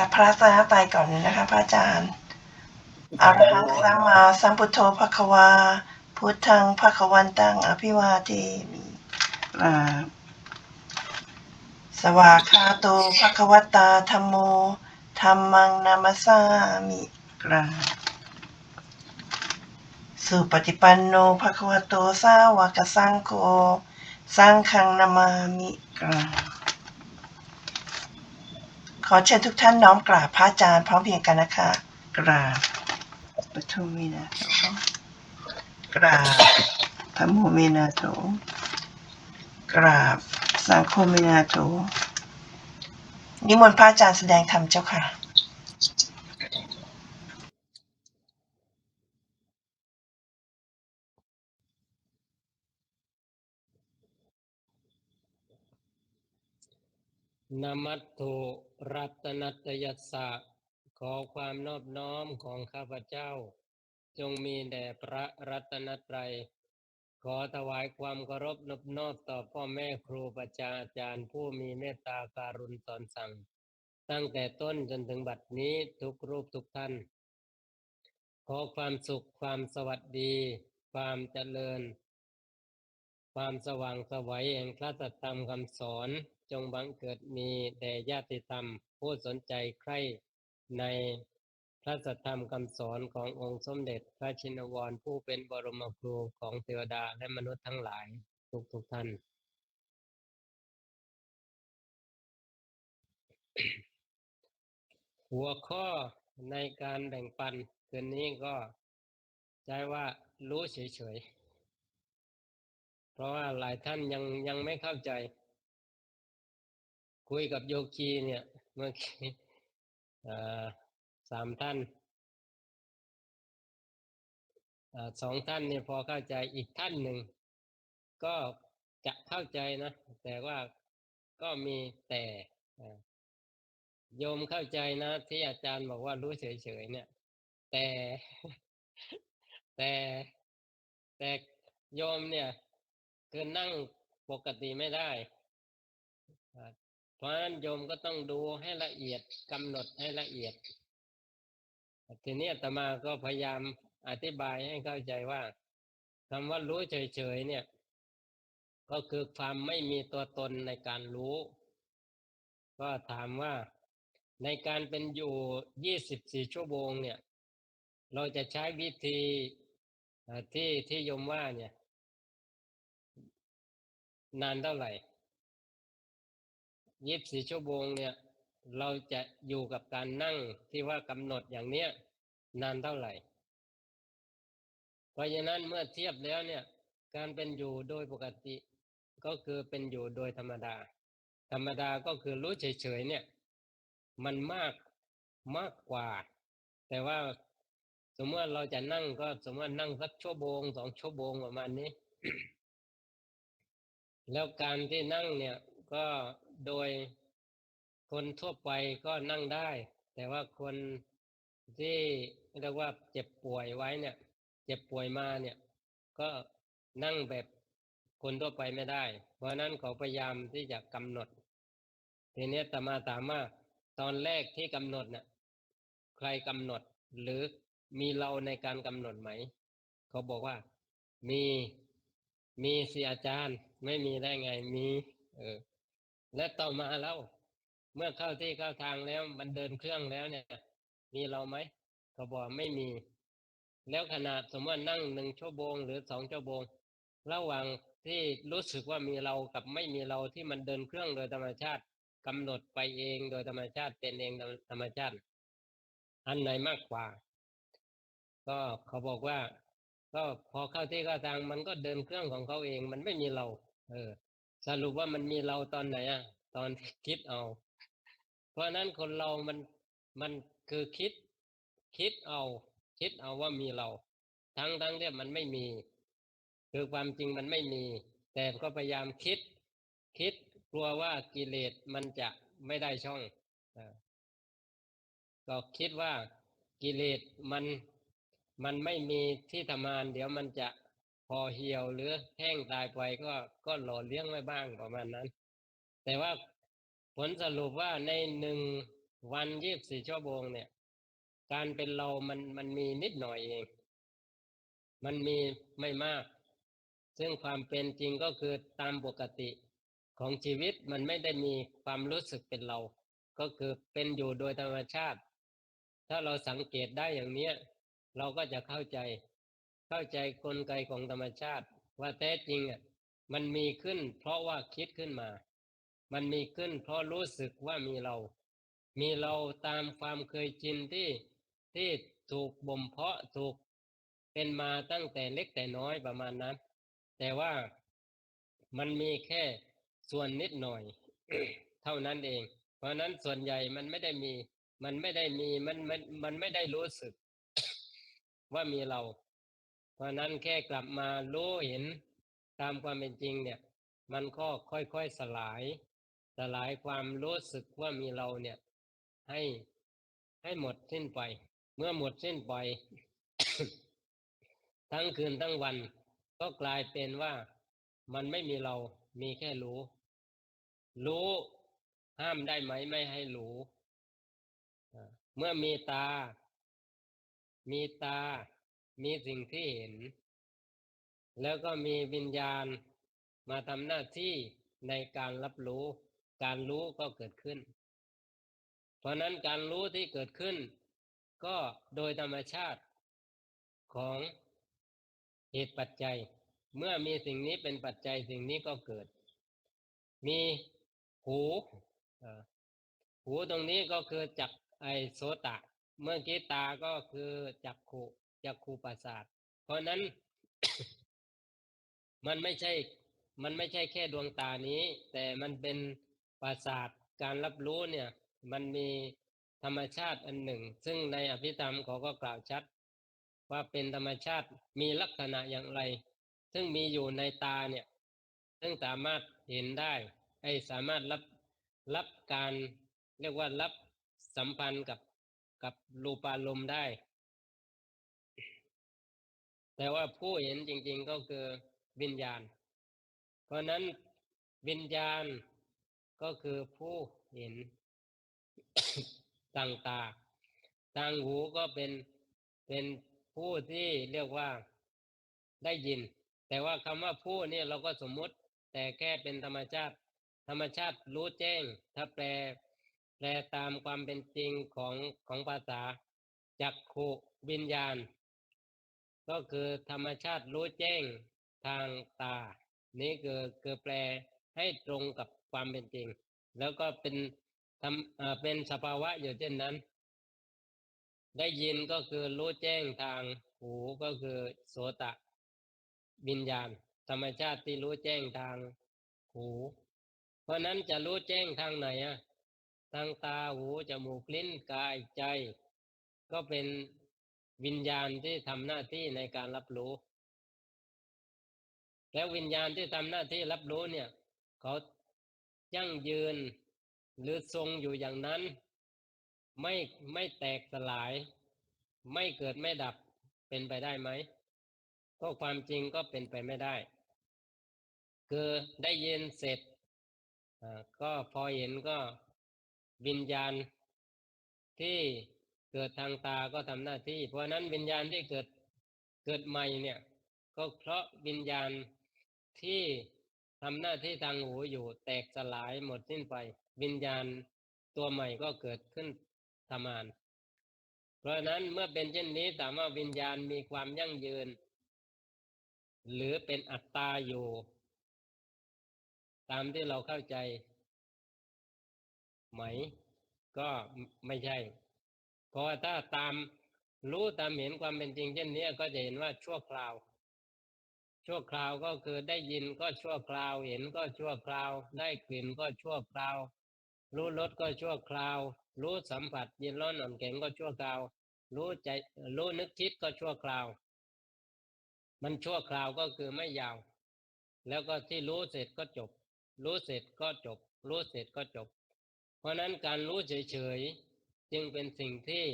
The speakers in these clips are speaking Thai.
ค่ะ พระสนไปก่อนนะคะ พระอาจารย์อรหังสัมมาสัมพุทโธภควา พุทธังภควันตัง อภิวาเทมิอ่าสวากาโตภควตาธรรมโมธรรมังนามัสามิกราสุปฏิปันโนภควโตสาวกสังโฆสังฆังนามามิกรา ขอเชิญทุกท่านน้อมกราบพระอาจารย์พร้อมเพียงกันนะคะ กราบปทุมวินาโถกราบธรรมมวินาโถกราบสังคมวินาโถนิมนต์พระอาจารย์แสดงธรรมเจ้าค่ะ นามัตถุรัตนัตยัสสะขอความนอบน้อมของข้าพเจ้า จงมีแด่พระรัตนตรัย ขอถวายความเคารพนอบนอบต่อพ่อแม่ครูประจาอาจารย์ผู้มีเมตตาการุณสอนสั่ง ตั้งแต่ต้นจนถึงบัดนี้ทุกรูปทุกท่าน ขอความสุขความสวัสดี ความเจริญ ความสว่างสวัยแห่งพระสัทธรรมคำสอนจงบังเกิดมีแด่ญาติธรรม ผู้สนใจใคร่ในพระสัทธรรมคำสอนขององค์สมเด็จพระชินวรผู้เป็นบรมครูของเทวดาและมนุษย์ทั้งหลายทุกทุกท่าน หัวข้อในการแบ่งปันคืนนี้ก็ใจว่ารู้เฉยๆ เพราะว่าหลายท่านยังยังไม่เข้าใจ คุยกับโยคีเนี่ยเมื่อกี้สามท่านอสองท่านเนี่ยพอเข้าใจอีกท่านหนึ่ง ก็จะเข้าใจนะ แต่ว่าก็มีแต่เอ่อโยมเข้าใจนะ ที่อาจารย์บอกว่ารู้เฉยๆเนี่ย แต่แต่แต่โยมเนี่ย คือนั่งปกติไม่ได้อ่าเพราะฉะนั้นโยมก็ต้องดูให้ละเอียดกำหนดให้ละเอียด ทีนี้ตมาก็พยายามอธิบายให้เข้าใจว่าคำว่ารู้เฉยๆเนี่ย ก็คือความไม่มีตัวตนในการรู้ ก็ถามว่าในการเป็นอยู่ 24 ชั่วโมงเนี่ย เราจะใช้วิธีที่ที่โยมว่าเนี่ย นานเท่าไหร่24ชั่วโมงเนี่ย เราจะอยู่กับการนั่งที่ว่ากำหนดอย่างเนี้ยนานเท่าไหร่ เพราะฉะนั้นเมื่อเทียบแล้วเนี่ย การเป็นอยู่โดยปกติ ก็คือเป็นอยู่โดยธรรมดา ธรรมดาก็คือรู้เฉยๆเนี่ย มันมากมากกว่า แต่ว่าสมมติว่าเราจะนั่งก็สมมตินั่งสักชั่วโมงสองชั่วโมงประมาณนี้ แล้วการที่นั่งเนี่ยก็โดยคนทั่วไปก็นั่งได้ แต่ว่าคนที่เรียกว่าเจ็บป่วยไว้เนี่ย เจ็บป่วยมาเนี่ย ก็นั่งแบบคนทั่วไปไม่ได้ เพราะนั้นเขาพยายามที่จะกำหนด ทีนี้ตมาถามว่าตอนแรกที่กำหนดเนี่ยใครกำหนดหรือมีเราในการกำหนดไหม เขาบอกว่ามี มีสิอาจารย์ ไม่มีได้ไงมี เออ และต่อมาแล้ว เมื่อเข้าที่เข้าทางแล้ว มันเดินเครื่องแล้วเนี่ย มีเราไหมเขาบอกไม่มี แล้วขนาดสมมตินั่งหนึ่งชั่วโมงหรือสองชั่วโมงระหว่างที่รู้สึกว่ามีเรากับไม่มีเราที่มันเดินเครื่องโดยธรรมชาติกำหนดไปเองโดยธรรมชาติเป็นเองธรรมชาติ อันไหนมากกว่า ก็เขาบอกว่า ก็พอเข้าที่เข้าทางมันก็เดินเครื่องของเขาเอง มันไม่มีเรา เออ สรุปว่ามันมีเราตอนไหนอะ ตอนคิดเอา เพราะนั้นคนเรามันมันคือคิด คิดเอา คิดเอาว่ามีเรา ทั้งทั้งเนี่ยมันไม่มี คือความจริงมันไม่มี แต่ก็พยายามคิด คิดกลัวว่ากิเลสมันจะไม่ได้ช่องก็คิดว่ากิเลสมัน มันไม่มีที่ทำงาน เดี๋ยวมันจะพอเหี่ยวหรือแห้งตายไปก็ก็หล่อเลี้ยงไว้บ้างประมาณนั้น แต่ว่าผลสรุปว่าในหนึ่งวันยี่บสี่ชั่วโมงเนี่ย การเป็นเรามันมันมีนิดหน่อยเอง มันมีไม่มาก ซึ่งความเป็นจริงก็คือตามปกติของชีวิตมันไม่ได้มีความรู้สึกเป็นเรา ก็คือเป็นอยู่โดยธรรมชาติ ถ้าเราสังเกตได้อย่างเนี้ย เราก็จะเข้าใจ เข้าใจกลไกของธรรมชาติ ว่าแท้จริงอะมันมีขึ้น เพราะว่าคิดขึ้นมา มันมีขึ้น เพราะรู้สึกว่ามีเรา มีเราตามความเคยชินที่ที่ถูกบ่มเพาะถูกเป็นมาตั้งแต่เล็กแต่น้อยประมาณนั้น แต่ว่ามันมีแค่ส่วนนิดหน่อย เท่านั้นเอง เพราะนั้นส่วนใหญ่มันไม่ได้มี มันไม่ได้มีมันมันมันไม่ได้รู้สึก ว่ามีเรา เพราะนั้นแค่กลับมารู้เห็นตามความเป็นจริงเนี่ย มันก็ค่อยๆสลาย สลายความรู้สึกว่ามีเราเนี่ย ให้ให้หมดสิ้นไป เมื่อหมดสิ้นไป ทั้งคืนทั้งวัน ก็กลายเป็นว่ามันไม่มีเรา มีแค่รู้ รู้ห้ามได้ไหมไม่ให้รู้ เมื่อมีตา มีตา มีสิ่งที่เห็น แล้วก็มีวิญญาณมาทำหน้าที่ในการรับรู้ การรู้ก็เกิดขึ้น เพราะนั้นการรู้ที่เกิดขึ้น ก็โดยธรรมชาติของเหตุปัจจัย เมื่อมีสิ่งนี้เป็นปัจจัยสิ่งนี้ก็เกิด มีหูหูตรงนี้ก็คือจักไอโสตะ เมื่อกี้ตาก็คือจักขุจักขุประสาท เพราะนั้น มันไม่ใช่ มันไม่ใช่แค่ดวงตานี้ แต่มันเป็นประสาทการรับรู้เนี่ย มันมีธรรมชาติอันหนึ่ง ซึ่งในอภิธรรมเขาก็กล่าวชัด ว่าเป็นธรรมชาติมีลักษณะอย่างไร ซึ่งมีอยู่ในตาเนี่ย ซึ่งสามารถเห็นได้ ไอ้สามารถรับรับการเรียกว่ารับสัมพันธ์กับ กับรูปารมณ์ได้ แต่ว่าผู้เห็นจริง ๆก็คือวิญญาณ เพราะนั้นวิญญาณก็คือผู้เห็นต่างตาทางหูก็เป็นเป็นผู้ที่เรียกว่าได้ยิน แต่ว่าคำว่าผู้เนี่ยเราก็สมมุติ แต่แค่เป็นธรรมชาติ ธรรมชาติรู้แจ้ง ถ้าแปล แปลตามความเป็นจริงของของภาษาจักขุวิญญาณ ก็คือธรรมชาติรู้แจ้งทางตา นี่คือคือแปลให้ตรงกับความเป็นจริง แล้วก็เป็นทำเอ่อเป็นสภาวะอยู่เช่นนั้น ได้ยินก็คือรู้แจ้งทางหูก็คือโสตะวิญญาณ ธรรมชาติที่รู้แจ้งทางหู เพราะนั้นจะรู้แจ้งทางไหนอะ ทางตาหูจมูกลิ้นกายใจ ก็เป็นวิญญาณที่ทำหน้าที่ในการรับรู้ แล้ววิญญาณที่ทำหน้าที่รับรู้เนี่ย เขายั่งยืนหรือทรงอยู่อย่างนั้น ไม่ไม่แตกสลาย ไม่เกิดไม่ดับเป็นไปได้ไหมก็ความจริงก็เป็นไปไม่ได้ คือได้ยินเสร็จก็พอเห็นก็ วิญญาณที่เกิดทางตาก็ทำหน้าที่ เพราะนั้นวิญญาณที่เกิดเกิดใหม่เนี่ย ก็เพราะวิญญาณที่ทำหน้าที่ทางหูอยู่แตกสลายหมดสิ้นไป วิญญาณตัวใหม่ก็เกิดขึ้นทำงาน เพราะฉะนั้นเมื่อเป็นเช่นนี้ถามว่าวิญญาณมีความยั่งยืน หรือเป็นอัตตาอยู่ ตามที่เราเข้าใจ ไหม ก็ไม่ใช่ เพราะถ้าตามรู้ตามเห็นความเป็นจริงเช่นนี้ก็จะเห็นว่าชั่วคราว ชั่วคราวก็คือได้ยินก็ชั่วคราว เห็นก็ชั่วคราว ได้กลิ่นก็ชั่วคราว รู้รสก็ชั่วคราว รู้สัมผัสเย็นร้อนอ่อนแข็งก็ชั่วคราว รู้ใจรู้นึกคิดก็ชั่วคราว มันชั่วคราวก็คือไม่ยาว แล้วก็ที่รู้เสร็จก็จบ รู้เสร็จก็จบ รู้เสร็จก็จบ เพราะนั้นการรู้เฉยๆ จึงเป็นสิ่งที่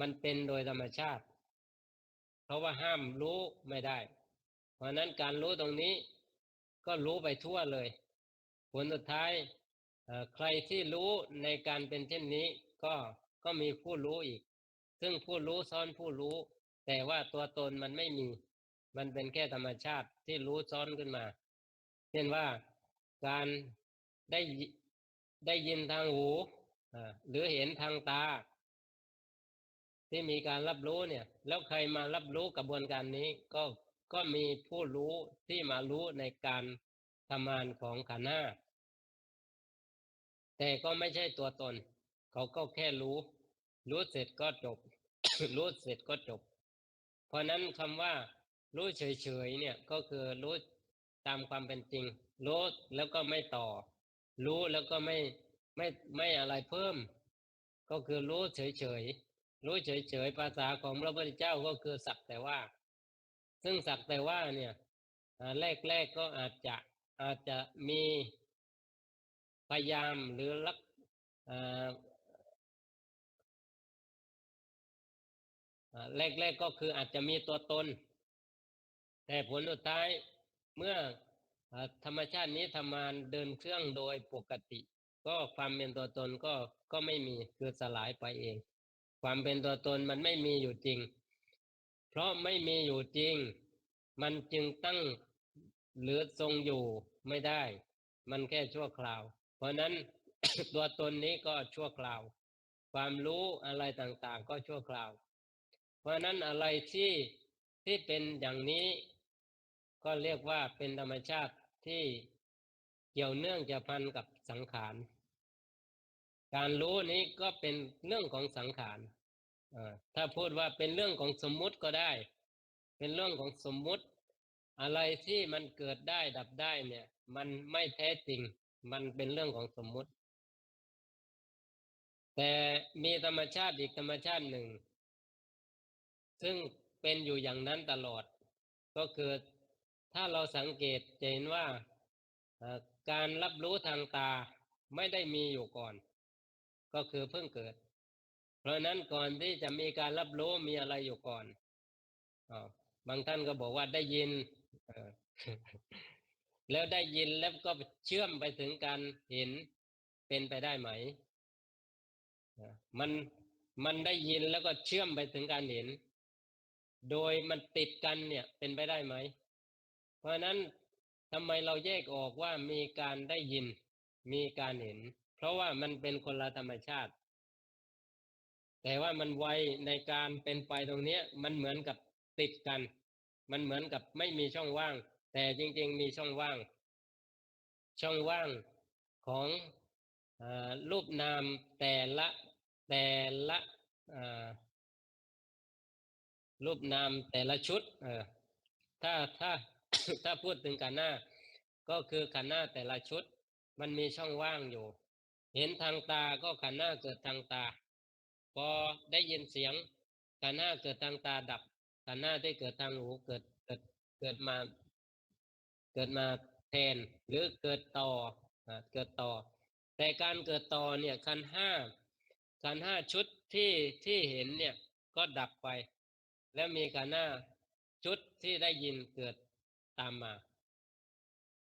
มันเป็นโดยธรรมชาติ เพราะว่าห้ามรู้ไม่ได้ เพราะนั้นการรู้ตรงนี้ก็รู้ไปทั่วเลย ผลสุดท้ายใครที่รู้ในการเป็นเช่นนี้ก็ก็มีผู้รู้อีก ซึ่งผู้รู้ซ้อนผู้รู้ แต่ว่าตัวตนมันไม่มี มันเป็นแค่ธรรมชาติที่รู้ซ้อนขึ้นมา เช่นว่าการได้ ได้ยินทางหูหรือเห็นทางตา ที่มีการรับรู้เนี่ย แล้วใครมารับรู้กระบวนการนี้ก็ก็มีผู้รู้ที่มารู้ในการทำงานของขันห้าแต่ก็ไม่ใช่ตัวตน เขาก็แค่รู้ รู้เสร็จก็จบ รู้เสร็จก็จบ เพราะนั้นคำว่า รู้เฉยๆเนี่ยก็คือรู้ตามความเป็นจริง รู้แล้วก็ไม่ต่อ รู้แล้วก็ไม่ไม่ไม่อะไรเพิ่ม ก็คือรู้เฉยๆรู้เฉยๆภาษาของพระพุทธเจ้าก็คือสักแต่ว่า ซึ่งสักแต่ว่าเนี่ยแรกๆกก็อาจจะอาจจะมีพยายามหรือลักอ่าอ่าแรกๆก็คืออาจจะมีตัวตน แต่ผลสุดท้ายเมื่อ ธรรมชาตินี้ทำงานเดินเครื่องโดยปกติ ก็ความเป็นตัวตนก็ก็ไม่มีคือสลายไปเอง ความเป็นตัวตนมันไม่มีอยู่จริง เพราะไม่มีอยู่จริง มันจึงตั้งหรือทรงอยู่ไม่ได้ มันแค่ชั่วคราว เพราะนั้นตัวตนนี้ก็ชั่วคราว ความรู้อะไรต่างๆ ก็ชั่วคราว เพราะฉะนั้นอะไรที่ที่เป็นอย่างนี้ ก็เรียกว่าเป็นธรรมชาติ ที่เกี่ยวเนื่องจะพันกับสังขาร การรู้นี้ก็เป็นเรื่องของสังขารถ้าพูดว่าเป็นเรื่องของสมมุติก็ได้ เป็นเรื่องของสมมุติ อะไรที่มันเกิดได้ดับได้เนี่ย มันไม่แท้จริง มันเป็นเรื่องของสมมุติ แต่มีธรรมชาติอีกธรรมชาติหนึ่ง ซึ่งเป็นอยู่อย่างนั้นตลอด ก็คือ ถ้าเราสังเกตจะเห็นว่าการรับรู้ทางตาไม่ได้มีอยู่ก่อน ก็คือเพิ่งเกิด เพราะนั้นก่อนที่จะมีการรับรู้มีอะไรอยู่ก่อนอบางท่านก็บอกว่าได้ยินแล้วได้ยินแล้วก็เชื่อมไปถึงการเห็นเป็นไปได้ไหมมันมันได้ยินแล้วก็เชื่อมไปถึงการเห็น โดยมันติดกันเนี่ยเป็นไปได้ไหม ราะนั้นทำไมเราแยกออกว่ามีการได้ยิน มีการเห็น เพราะว่ามันเป็นคนละธรรมชาติ แต่ว่ามันไวในการเป็นไปตรงนี้มันเหมือนกับติดกัน มันเหมือนกับไม่มีช่องว่าง แต่จริง ๆ มีช่องว่าง ช่องว่างของอรูปนามแต่ละแต่ละรูปนามแต่ละชุด เออถ้าถ้า ถ้าพูดถึงขันหน้า ก็คือขันหน้าแต่ละชุด มันมีช่องว่างอยู่ เห็นทางตาก็ขันหน้าเกิดทางตา พอได้ยินเสียงขันหน้าเกิดทางตาดับขันหน้าที่เกิดทางหูเกิดเกิดเกิดมา เกิดมาแทนหรือเกิดต่อเกิดต่อ แต่การเกิดต่อเนี่ยขันห้าขันห้าชุดที่ที่เห็นเนี่ยก็ดับไป แล้วมีขันธ์ห้าชุดที่ได้ยินเกิด ตามมา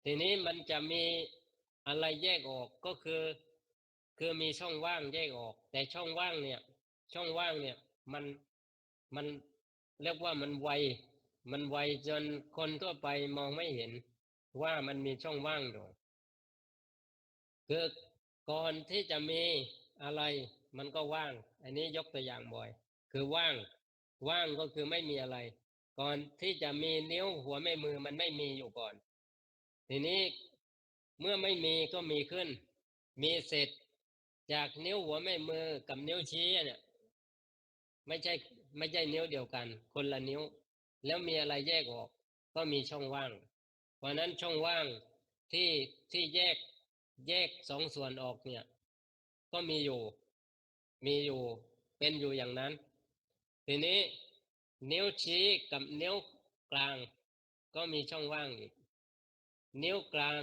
ทีนี้มันจะมีอะไรแยกออกก็คือ คือมีช่องว่างแยกออก แต่ช่องว่างเนี่ย ช่องว่างเนี่ย มันมันเรียกว่ามันไว มันไวจนคนทั่วไปมองไม่เห็นว่ามันมีช่องว่างอยู่คือก่อนที่จะมีอะไร มันก็ว่าง อันนี้ยกตัวอย่างบ่อย คือว่าง ว่างก็คือไม่มีอะไร ก่อนที่จะมีนิ้วหัวแม่มือมันไม่มีอยู่ก่อน ทีนี้เมื่อไม่มีก็มีขึ้น มีเสร็จจากนิ้วหัวแม่มือกับนิ้วชี้เนี่ยไม่ใช่ไม่ใช่นิ้วเดียวกัน คนละนิ้ว แล้วมีอะไรแยกออก ก็มีช่องว่าง เพราะนั้นช่องว่างที่ที่แยกแยกสองส่วนออกเนี่ย ก็มีอยู่ มีอยู่เป็นอยู่อย่างนั้น ทีนี้ นิ้วชี้กับนิ้วกลาง ก็มีช่องว่างอีก นิ้วกลาง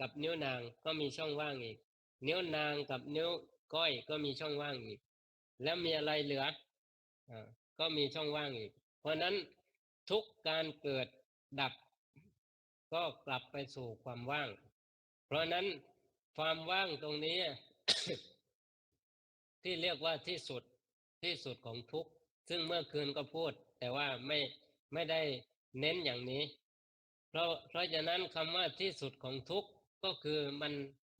กับนิ้วนางก็มีช่องว่างอีก นิ้วนางกับนิ้วก้อยก็มีช่องว่างอีก แล้วมีอะไรเหลืออ่าก็มีช่องว่างอีก เพราะนั้นทุกการเกิดดับ ก็กลับไปสู่ความว่าง เพราะนั้นความว่างตรงนี้ ที่ที่เรียกว่าที่สุดที่สุดของทุกข์ ซึ่งเมื่อคืนก็พูด แต่ว่าไม่ไม่ได้เน้นอย่างนี้ เพราะเพราะฉะนั้นคำว่าที่สุดของทุกข์ก็คือมัน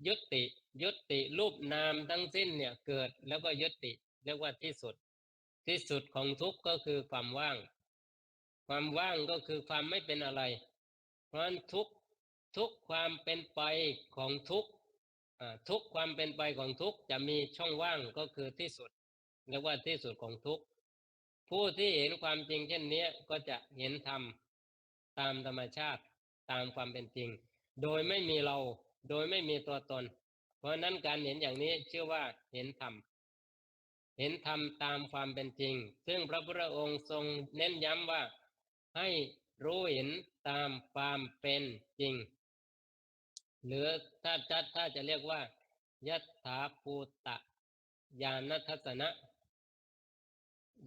ยุติยุติรูปนามทั้งสิ้นเนี่ยเกิดแล้วก็ยุติเรียกว่าที่สุด ที่สุดของทุกข์ก็คือความว่าง ความว่างก็คือความไม่เป็นอะไร เพราะฉะนั้นทุกทุกความเป็นไปของทุกทุกความเป็นไปของทุกจะมีช่องว่างก็คือที่สุดเรียกว่าที่สุดของทุก ผู้ที่เห็นความจริงเช่นนี้ก็จะเห็นธรรมตามธรรมชาติตามความเป็นจริง โดยไม่มีเราโดยไม่มีตัวตน เพราะนั้นการเห็นอย่างนี้ชื่อว่าเห็นธรรมเห็นธรรมตามความเป็นจริง ซึ่งพระพุทธองค์ทรงเน้นย้ำว่าให้รู้เห็นตามความเป็นจริง หรือถ้าถ้าถ้าจะเรียกว่ายัตถาภูตะญาณทัศนะ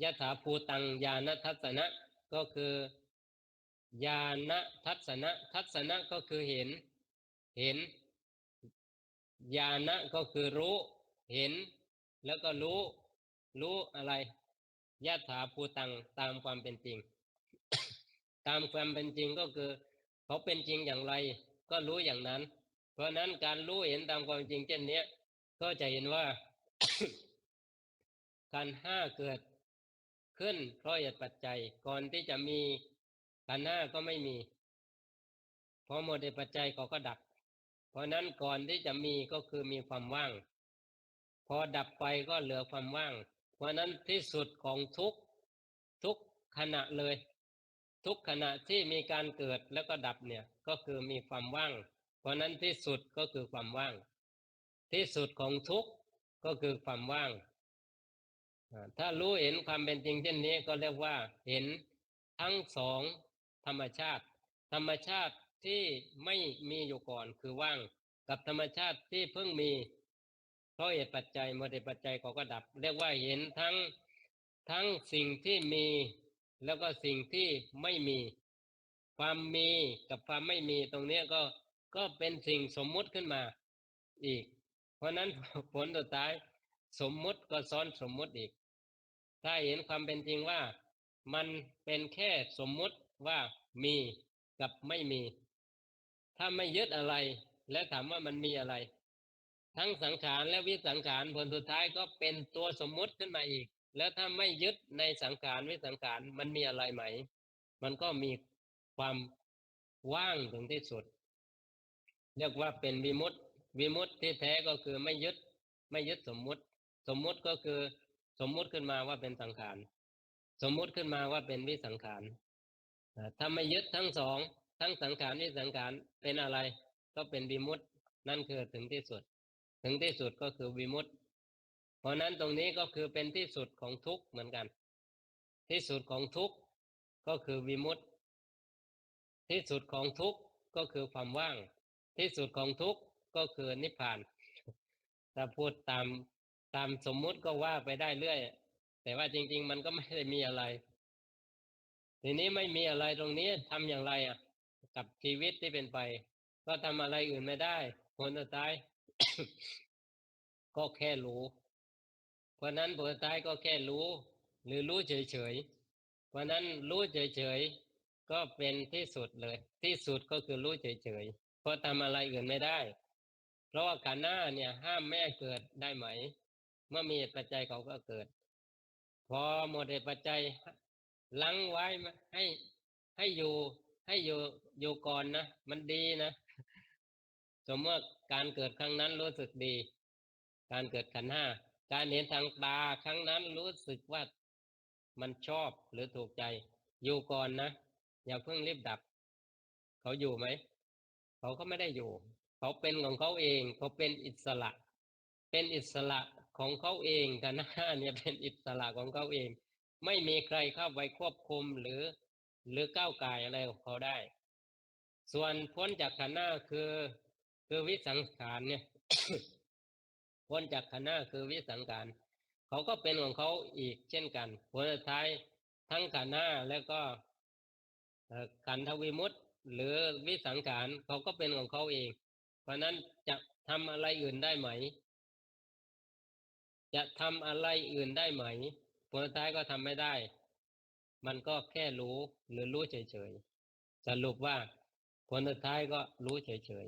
ยถาภูตังญาณทัศนะก็คือญาณทัศนะทัศนะก็คือเห็น เห็นญาณะก็คือรู้ เห็น แล้วก็รู้ รู้อะไรยถาภูตังตามความเป็นจริง ตามความเป็นจริงก็คือ เขาเป็นจริงอย่างไร ก็รู้อย่างนั้น เพราะนั้นการรู้เห็นตามความจริงเช่นนี้ก็จะเห็นว่าการห้าเกิด ขึ้นเพราะเหตุปัจจัย ก่อนที่จะมีขันห้าก็ไม่มี พอหมดเหตุปัจจัยเขาก็ดับ เพราะนั้นก่อนที่จะมีก็คือมีความว่าง พอดับไปก็เหลือความว่าง เพราะนั้นที่สุดของทุกทุกขณะเลย ทุกขณะที่มีการเกิดแล้วก็ดับเนี่ยก็คือมีความว่าง เพราะนั้นที่สุดก็คือความว่าง ที่สุดของทุกก็คือความว่าง ถ้ารู้เห็นความเป็นจริงเช่นนี้ก็เรียกว่าเห็นทั้งสองธรรมชาติ ธรรมชาติที่ไม่มีอยู่ก่อนคือว่าง กับธรรมชาติที่เพิ่งมีเพราะเหตุปัจจัยมดเหตุปัจจัยเขาก็ดับ เรียกว่าเห็นทั้งทั้งสิ่งที่มี แล้วก็สิ่งที่ไม่มี ความมีกับความไม่มีตรงนี้ก็ก็เป็นสิ่งสมมุติขึ้นมาอีก เพราะนั้นผลสุดท้ายสมมุติก็ซ้อนสมมุติอีก ถ้าเห็นความเป็นจริงว่า มันเป็นแค่สมมุติว่ามีกับไม่มี ถ้าไม่ยึดอะไร และถามว่ามันมีอะไร ทั้งสังขารและวิสังขารผลสุดท้ายก็เป็นตัวสมมุติขึ้นมาอีก แล้วถ้าไม่ยึดในสังขารวิสังขารมันมีอะไรไหม มันก็มีความว่างถึงที่สุด เรียกว่าเป็นวิมุตติวิมุตติที่แท้ก็คือไม่ยึด ไม่ยึดสมมุติ สมมุติก็คือ สมมุติขึ้นมาว่าเป็นสังขาร สมมุติขึ้นมาว่าเป็นวิสังขารถ้าไม่ยึดทั้งสอง ทั้งสังขารวิสังขารเป็นอะไร ก็เป็นวิมุตตินั่นคือถึงที่สุด ถึงที่สุดก็คือวิมุตติ เพราะนั้นตรงนี้ก็คือเป็นที่สุดของทุกข์เหมือนกัน ที่สุดของทุกข์ก็คือวิมุตติ ที่สุดของทุกข์ก็คือความว่าง ที่สุดของทุกข์ก็คือนิพพานถ้าพูดตาม ตามสมมุติก็ว่าไปได้เรื่อย แต่ว่าจริง ๆ มันก็ไม่ได้มีอะไร ทีนี้ไม่มีอะไรตรงนี้ทำอย่างไรอะ กับชีวิตที่เป็นไป ก็ทำอะไรอื่นไม่ได้ผลสุดท้าย ก็แค่รู้เพราะนั้นผลสุดท้ายก็แค่รู้ หรือรู้เฉยๆเพราะนั้นรู้เฉยๆก็เป็นที่สุดเลย ที่สุดก็คือรู้เฉยๆเพราะทำอะไรอื่นไม่ได้ เพราะว่าขันหน้าเนี่ย ห้ามแม่เกิดได้ไหม เมื่อมีเหตุปัจจัยเขาก็เกิด พอหมดเหตุปัจจัยลังไว้ให้ให้อยู่ให้อยู่อยู่ก่อนนะมันดีนะสมมติว่าการเกิดครั้งนั้นรู้สึกดี การเกิดขันห้าการเห็นทางตาครั้งนั้นรู้สึกว่ามันชอบหรือถูกใจ อยู่ก่อนนะอย่าเพิ่งรีบดับ เขาอยู่ไหมเขาก็ไม่ได้อยู่ เขาเป็นของเขาเอง เขาเป็นอิสระ เป็นอิสระ ของเขาเองกันนะเนี่ยเป็นอิสระของเขาเอง ไม่มีใครเข้าไปควบคุมหรือ หรือก้าวไก่อะไรของเขาได้ ส่วนพ้นจากขันธ์หน้าคือ คือวิสังขารเนี่ยพ้นจากขันธ์หน้าคือวิสังขารเขาก็เป็นของเขาอีกเช่นกันผลสุดท้ายทั้งขันหน้าแล้วก็ขันธวิมุตติหรือวิสังขารเขาก็เป็นของเขาเอง เพราะนั้นจะทำอะไรอื่นได้ไหม จะทำอะไรอื่นได้ไหม ผลสุดท้ายก็ทำไม่ได้ มันก็แค่รู้หรือรู้เฉยๆ สรุปว่าผลสุดท้ายก็รู้เฉย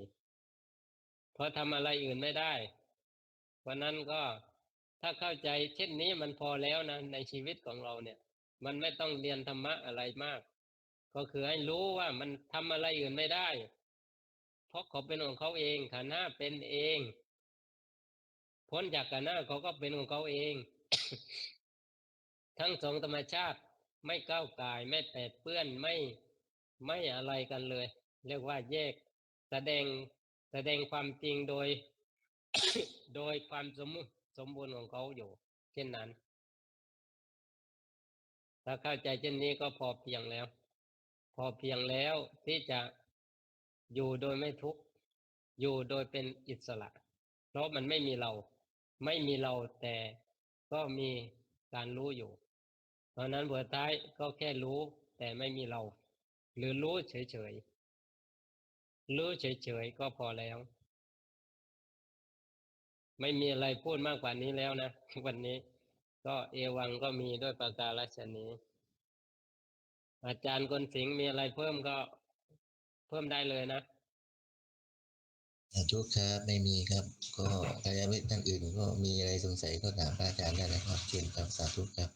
ๆ เพราะทำอะไรอื่นไม่ได้เพราะนั้นก็ถ้าเข้าใจเช่นนี้มันพอแล้วนะ ในชีวิตของเราเนี่ย มันไม่ต้องเรียนธรรมะอะไรมาก ก็คือให้รู้ว่ามันทำอะไรอื่นไม่ได้ เพราะเขาเป็นของเขาเองขันห้าเป็นเอง พ้นจากขันธ์ห้าเขาก็เป็นของเขาเอง ทั้งสองธรรมชาติไม่ก้าวกายไม่แปดเปื้อนไม่ไม่อะไรกันเลย เรียกว่าแยกแสดงแสดงความจริงโดย โดยความสมมุสมบูรณ์ของเขาอยู่ เช่นนั้น ถ้าเข้าใจเช่นนี้ก็พอเพียงแล้ว พอเพียงแล้วที่จะอยู่โดยไม่ทุกข์อยู่โดยเป็นอิสระ เพราะมันไม่มีเรา ไม่มีเราแต่ก็มีการรู้อยู่ เพราะนั้นเบทท้ายก็แค่รู้แต่ไม่มีเรา หรือรู้เฉยๆรู้เฉยๆก็พอแล้ว ไม่มีอะไรพูดมากกว่านี้แล้วนะ วันนี้ก็เอวังก็มีด้วยประการฉนี้ อาจารย์คนสิงห์มีอะไรเพิ่มก็เพิ่มได้เลยนะ สาธุครับไม่มีครับ ก็ใครไม่ท่านอื่น ก็มีอะไรสงสัยก็ถามพระอาจารย์ได้นะครับเชิญครับสาธุครับ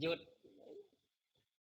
หยุด